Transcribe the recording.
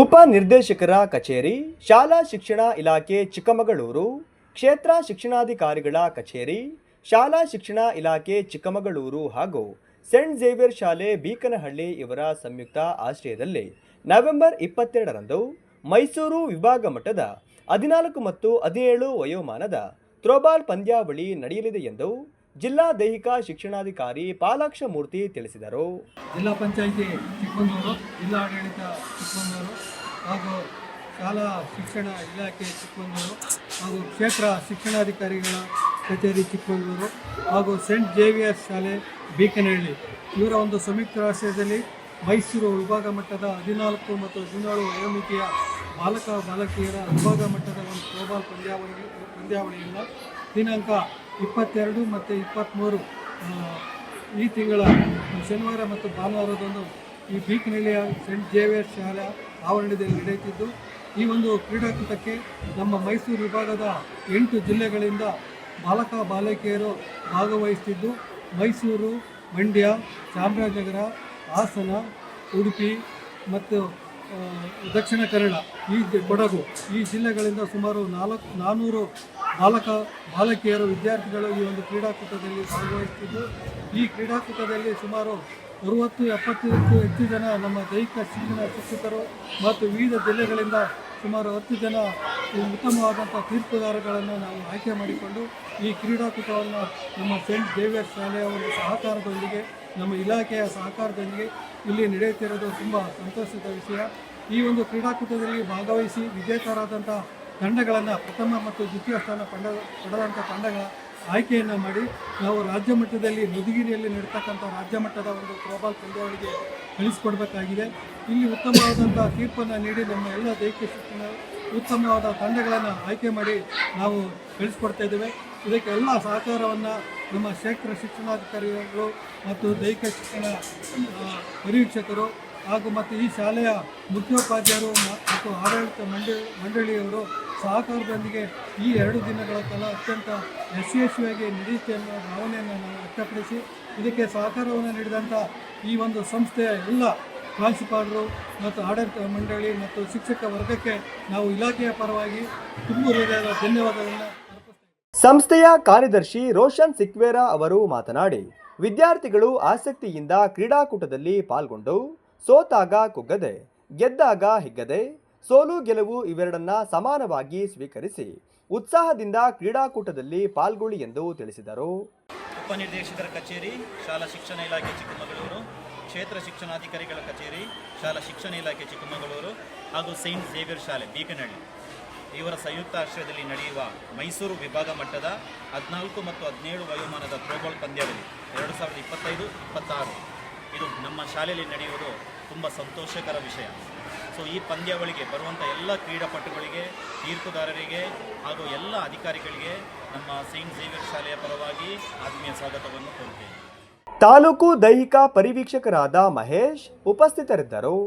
ಉಪ ನಿರ್ದೇಶಕರ ಕಚೇರಿ, ಶಾಲಾ ಶಿಕ್ಷಣ ಇಲಾಖೆ, ಚಿಕ್ಕಮಗಳೂರು. ಕ್ಷೇತ್ರ ಶಿಕ್ಷಣಾಧಿಕಾರಿಗಳ ಕಚೇರಿ, ಶಾಲಾ ಶಿಕ್ಷಣ ಇಲಾಖೆ, ಚಿಕ್ಕಮಗಳೂರು ಹಾಗೂ ಸೆಂಟ್ ಝೇವಿಯರ್ ಶಾಲೆ ಬೀಕನಹಳ್ಳಿ ಇವರ ಸಂಯುಕ್ತ ಆಶ್ರಯದಲ್ಲಿ ನವೆಂಬರ್ ಇಪ್ಪತ್ತೆರಡರಂದು ಮೈಸೂರು ವಿಭಾಗ ಮಟ್ಟದ ಹದಿನಾಲ್ಕು ಮತ್ತು ಹದಿನೇಳು ವಯೋಮಾನದ ಥ್ರೋಬಾಲ್ ಪಂದ್ಯಾವಳಿ ನಡೆಯಲಿದೆ ಎಂದು ಜಿಲ್ಲಾ ದೈಹಿಕ ಶಿಕ್ಷಣಾಧಿಕಾರಿ ಪಾಲಾಕ್ಷ ಮೂರ್ತಿ ತಿಳಿಸಿದರು. ಜಿಲ್ಲಾ ಪಂಚಾಯಿತಿ ಚಿಕ್ಕಮಗಳೂರು ಜಿಲ್ಲಾ ಆಡಳಿತ ಚಿಕ್ಕಮಗಳೂರು ಹಾಗೂ ಶಾಲಾ ಶಿಕ್ಷಣ ಇಲಾಖೆ ಚಿಕ್ಕಮಗಳೂರು ಹಾಗೂ ಕ್ಷೇತ್ರ ಶಿಕ್ಷಣಾಧಿಕಾರಿಗಳ ಕಚೇರಿ ಚಿಕ್ಕಮಗಳೂರು ಹಾಗೂ ಸೆಂಟ್ ಜೇವಿಯರ್ ಶಾಲೆ ಬೀಕನಹಳ್ಳಿ. ಇವರ ಒಂದು ಸಂಯುಕ್ತ ಆಶ್ರಯದಲ್ಲಿ ಮೈಸೂರು ವಿಭಾಗ ಮಟ್ಟದ ಹದಿನಾಲ್ಕು ಮತ್ತು ಹದಿನೇಳು ವಯೋಮಿತಿಯ ಬಾಲಕ, ಬಾಲಕಿಯರ ವಿಭಾಗ ಮಟ್ಟದ ಒಂದು ಥ್ರೋಬಾಲ್ ಪಂದ್ಯಾವಳಿ ಪಂದ್ಯಾವಳಿಯಿಂದ ದಿನಾಂಕ ಇಪ್ಪತ್ತೆರಡು ಮತ್ತು ಇಪ್ಪತ್ತ್ಮೂರು ಈ ತಿಂಗಳ ಶನಿವಾರ ಮತ್ತು ಭಾನುವಾರದಂದು ಈ ಬೀಕ್ನಳ್ಳಿಯ ಸೆಂಟ್ ಜೇವಿಯರ್ ಶಾಲೆ ಆವರಣದಲ್ಲಿ ನಡೆಯುತ್ತಿದ್ದು, ಈ ಒಂದು ಕ್ರೀಡಾಕೂಟಕ್ಕೆ ನಮ್ಮ ಮೈಸೂರು ವಿಭಾಗದ ಎಂಟು ಜಿಲ್ಲೆಗಳಿಂದ ಬಾಲಕ ಬಾಲಕಿಯರು ಭಾಗವಹಿಸುತ್ತಿದ್ದು, ಮೈಸೂರು, ಮಂಡ್ಯ, ಚಾಮರಾಜನಗರ, ಹಾಸನ, ಉಡುಪಿ ಮತ್ತು ದಕ್ಷಿಣ ಕನ್ನಡ, ಈ ಕೊಡಗು, ಈ ಜಿಲ್ಲೆಗಳಿಂದ ಸುಮಾರು ನಾಲ್ಕು ನಾನ್ನೂರು ಬಾಲಕ, ಬಾಲಕಿಯರು, ವಿದ್ಯಾರ್ಥಿಗಳು ಈ ಒಂದು ಕ್ರೀಡಾಕೂಟದಲ್ಲಿ ಭಾಗವಹಿಸುತ್ತಿದ್ದು ಈ ಕ್ರೀಡಾಕೂಟದಲ್ಲಿ ಸುಮಾರು ಅರುವತ್ತು, ಎಪ್ಪತ್ತಕ್ಕೂ ಹೆಚ್ಚು ಜನ ನಮ್ಮ ದೈಹಿಕ ಶಿಕ್ಷಣ ಶಿಕ್ಷಕರು ಮತ್ತು ವಿವಿಧ ಜಿಲ್ಲೆಗಳಿಂದ ಸುಮಾರು ಹತ್ತು ಜನ ಉತ್ತಮವಾದಂಥ ತೀರ್ಪುದಾರಗಳನ್ನು ನಾವು ಆಯ್ಕೆ ಮಾಡಿಕೊಂಡು ಈ ಕ್ರೀಡಾಕೂಟವನ್ನು ನಮ್ಮ ಸೆಂಟ್ ಜೇವಿಯರ್ ಶಾಲೆಯ ಒಂದು ಸಹಕಾರದೊಂದಿಗೆ, ನಮ್ಮ ಇಲಾಖೆಯ ಸಹಕಾರದೊಂದಿಗೆ ಇಲ್ಲಿ ನಡೆಯುತ್ತಿರೋದು ತುಂಬ ಸಂತೋಷದ ವಿಷಯ. ಈ ಒಂದು ಕ್ರೀಡಾಕೂಟದಲ್ಲಿ ಭಾಗವಹಿಸಿ ವಿಜೇತರಾದಂಥ ತಂಡಗಳನ್ನು, ಪ್ರಥಮ ಮತ್ತು ದ್ವಿತೀಯ ಸ್ಥಾನ ಪಂಡ, ಪಡೆದಂಥ ತಂಡಗಳ ಆಯ್ಕೆಯನ್ನು ಮಾಡಿ ನಾವು ರಾಜ್ಯ ಮಟ್ಟದಲ್ಲಿ ಮಧುಗಿರಿಯಲ್ಲಿ ನಡೀತಕ್ಕಂಥ ರಾಜ್ಯ ಮಟ್ಟದ ಒಂದು ಥ್ರೋಬಾಲ್ ಪಂದ್ಯಾವಳಿಗೆ ಕಳಿಸಿಕೊಡ್ಬೇಕಾಗಿದೆ. ಇಲ್ಲಿ ಉತ್ತಮವಾದಂಥ ತೀರ್ಪನ್ನು ನೀಡಿ ನಮ್ಮ ಎಲ್ಲ ದೈಹಿಕ ಶಿಕ್ಷಣ ಉತ್ತಮವಾದ ತಂಡಗಳನ್ನು ಆಯ್ಕೆ ಮಾಡಿ ನಾವು ಕಳಿಸ್ಕೊಡ್ತಾ ಇದ್ದೇವೆ. ಇದಕ್ಕೆ ಎಲ್ಲ ಸಹಕಾರವನ್ನು ನಮ್ಮ ಕ್ಷೇತ್ರ ಶಿಕ್ಷಣಾಧಿಕಾರಿಗಳು ಮತ್ತು ದೈಹಿಕ ಶಿಕ್ಷಣ ಪರಿವೀಕ್ಷಕರು ಹಾಗೂ ಮತ್ತು ಈ ಶಾಲೆಯ ಮುಖ್ಯೋಪಾಧ್ಯಾಯರು ಮತ್ತು ಆಡಳಿತ ಮಂಡಳಿ, ಮಂಡಳಿಯವರು ಸಹಕಾರದೊಂದಿಗೆ ಈ ಎರಡು ದಿನಗಳ ಕಾಲ ಅತ್ಯಂತ ಯಶಸ್ವಿಯಾಗಿ ನಡೆಯುತ್ತೆ ಅನ್ನೋ ಭಾವನೆಯನ್ನು ನಾವು ವ್ಯಕ್ತಪಡಿಸಿ, ಇದಕ್ಕೆ ಸಹಕಾರವನ್ನು ನೀಡಿದಂಥ ಈ ಒಂದು ಸಂಸ್ಥೆಯ ಎಲ್ಲ ಪ್ರಾಂಶುಪಾಲರು ಮತ್ತು ಆಡಳಿತ ಮಂಡಳಿ ಮತ್ತು ಶಿಕ್ಷಕ ವರ್ಗಕ್ಕೆ ನಾವು ಇಲಾಖೆಯ ಪರವಾಗಿ ತುಂಬ ಹೃದಯದ ಧನ್ಯವಾದಗಳನ್ನು ಸಂಸ್ಥೆಯ ಕಾರ್ಯದರ್ಶಿ ರೋಷನ್ ಸಿಕ್ವೇರಾ ಅವರು ಮಾತನಾಡಿ ವಿದ್ಯಾರ್ಥಿಗಳು ಆಸಕ್ತಿಯಿಂದ ಕ್ರೀಡಾಕೂಟದಲ್ಲಿ ಪಾಲ್ಗೊಂಡು ಸೋತಾಗ ಕುಗ್ಗದೆ ಗೆದ್ದಾಗ ಹಿಗ್ಗದೆ ಸೋಲು ಗೆಲುವು ಇವೆರಡನ್ನ ಸಮಾನವಾಗಿ ಸ್ವೀಕರಿಸಿ ಉತ್ಸಾಹದಿಂದ ಕ್ರೀಡಾಕೂಟದಲ್ಲಿ ಪಾಲ್ಗೊಳ್ಳಿ ಎಂದು ತಿಳಿಸಿದರು. ಉಪನಿರ್ದೇಶಕರ ಕಚೇರಿ ಶಾಲಾ ಶಿಕ್ಷಣ ಇಲಾಖೆ ಚಿಕ್ಕಮಗಳೂರು. ಕ್ಷೇತ್ರ ಶಿಕ್ಷಣಾಧಿಕಾರಿಗಳ ಕಚೇರಿ, ಶಾಲಾ ಶಿಕ್ಷಣ ಇಲಾಖೆ ಚಿಕ್ಕಮಗಳೂರು ಹಾಗೂ ಸೈಂಟ್ ಝೇವಿಯರ್ ಶಾಲೆ ಬೀಕನಹಳ್ಳಿ. ಇವರ ಸಂಯುಕ್ತ ಆಶ್ರಯದಲ್ಲಿ ನಡೆಯುವ ಮೈಸೂರು ವಿಭಾಗ ಮಟ್ಟದ ಹದಿನಾಲ್ಕು ಮತ್ತು ಹದಿನೇಳು ವಯೋಮಾನದ ಥ್ರೋಬಾಲ್ ಪಂದ್ಯಾವಳಿ ಎರಡು ಸಾವಿರದ ಇಪ್ಪತ್ತೈದು, ಇಪ್ಪತ್ತಾರು. ಇದು ನಮ್ಮ ಶಾಲೆಯಲ್ಲಿ ನಡೆಯುವುದು ತುಂಬ ಸಂತೋಷಕರ ವಿಷಯ. ಸೊ ಈ ಪಂದ್ಯಾವಳಿಗೆ ಬರುವಂಥ ಎಲ್ಲ ಕ್ರೀಡಾಪಟುಗಳಿಗೆ ತೀರ್ಪುದಾರರಿಗೆ ಹಾಗೂ ಎಲ್ಲ ಅಧಿಕಾರಿಗಳಿಗೆ ನಮ್ಮ ಸೈಂಟ್ ಝೇವಿಯರ್ ಶಾಲೆಯ ಪರವಾಗಿ ಆತ್ಮೀಯ ಸ್ವಾಗತವನ್ನು ಕೋರುತ್ತೇನೆ. ತಾಲೂಕು ದೈಹಿಕ ಪರಿವೀಕ್ಷಕರಾದ ಮಹೇಶ್ ಉಪಸ್ಥಿತರಿದ್ದರು